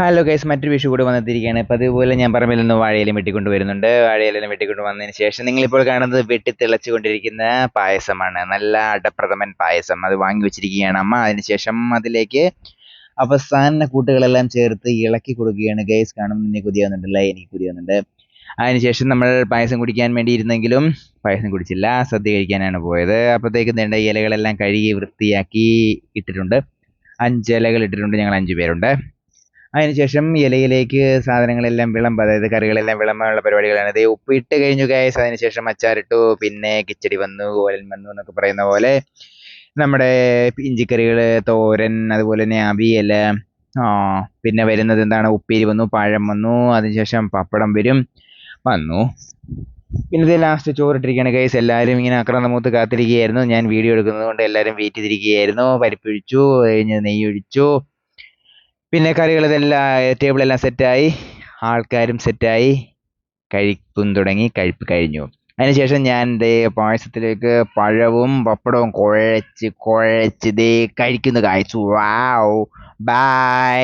Hello guys മറ്റൊരു വിഷു കൂടി വന്നിരിക്കുകയാണ്. അപ്പോൾ അതുപോലെ ഞാൻ പറമ്പിൽ നിന്ന് വാഴയിലും വെട്ടിക്കൊണ്ട് വരുന്നുണ്ട്. വാഴയിലും വെട്ടിക്കൊണ്ട് വന്നതിന് ശേഷം നിങ്ങളിപ്പോൾ കാണുന്നത് വെട്ടി തിളച്ചുകൊണ്ടിരിക്കുന്ന പായസമാണ്. നല്ല അടപ്രഥമൻ പായസം. അത് വാങ്ങി വെച്ചിരിക്കുകയാണ് അമ്മ. അതിനുശേഷം അതിലേക്ക് അവസാന കൂട്ടുകളെല്ലാം ചേർത്ത് ഇളക്കി കൊടുക്കുകയാണ്. ഗൈസ് കാണുമ്പോൾ നിന്നെ കുതിയാവുന്നുണ്ടല്ലേ എനിക്ക് കുതിയാവുന്നുണ്ട് അതിനുശേഷം നമ്മൾ പായസം കുടിക്കാൻ വേണ്ടി ഇരുന്നെങ്കിലും പായസം കുടിച്ചില്ല. സദ്യ കഴിക്കാനാണ് പോയത്. അപ്പോഴത്തേക്കും നീണ്ട ഇലകളെല്ലാം കഴുകി വൃത്തിയാക്കി ഇട്ടിട്ടുണ്ട്. അഞ്ച് ഇലകൾ ഇട്ടിട്ടുണ്ട് ഞങ്ങൾ അഞ്ച് പേരുണ്ട്. അതിനുശേഷം ഇലയിലേക്ക് സാധനങ്ങളെല്ലാം വിളമ്പ് അതായത് കറികളെല്ലാം വിളമ്പാനുള്ള പരിപാടികളാണ്. ഇത് ഉപ്പിട്ട് കഴിഞ്ഞു ഗൈസ് അതിനുശേഷം അച്ചാറിട്ടു പിന്നെ കിച്ചടി വന്നു ഓലൻ വന്നു എന്നൊക്കെ പറയുന്ന പോലെ നമ്മുടെ ഇഞ്ചിക്കറികൾ തോരൻ അതുപോലെ തന്നെ അവിയൽ പിന്നെ വരുന്നത് എന്താണ്? ഉപ്പേരി വന്നു പഴം വന്നു അതിനുശേഷം പപ്പടം വരും വന്നു. പിന്നെ ഇത് ലാസ്റ്റ് ചോറിട്ടിരിക്കുകയാണ് ഗൈസ് എല്ലാവരും ഇങ്ങനെ ആക്രാന്തമൂത്ത് കാത്തിരിക്കുകയായിരുന്നു. ഞാൻ വീഡിയോ എടുക്കുന്നത് കൊണ്ട് എല്ലാവരും വെയിറ്റ് ചെയ്തിരിക്കുകയായിരുന്നു പരിപ്പൊഴിച്ചു കഴിഞ്ഞ് നെയ്യ് ഒഴിച്ചു പിന്നെ കറികൾ ഇതെല്ലാം ടേബിളെല്ലാം സെറ്റായി. ആൾക്കാരും സെറ്റായി. കഴിപ്പും തുടങ്ങി. കഴിപ്പ് കഴിഞ്ഞു. അതിനുശേഷം ഞാൻ ദേ പായസത്തിലേക്ക് പഴവും പപ്പടവും കുഴച്ച് കുഴച്ച് ദേ കഴിക്കുന്നു കാഴ്ച വാവ് ബൈ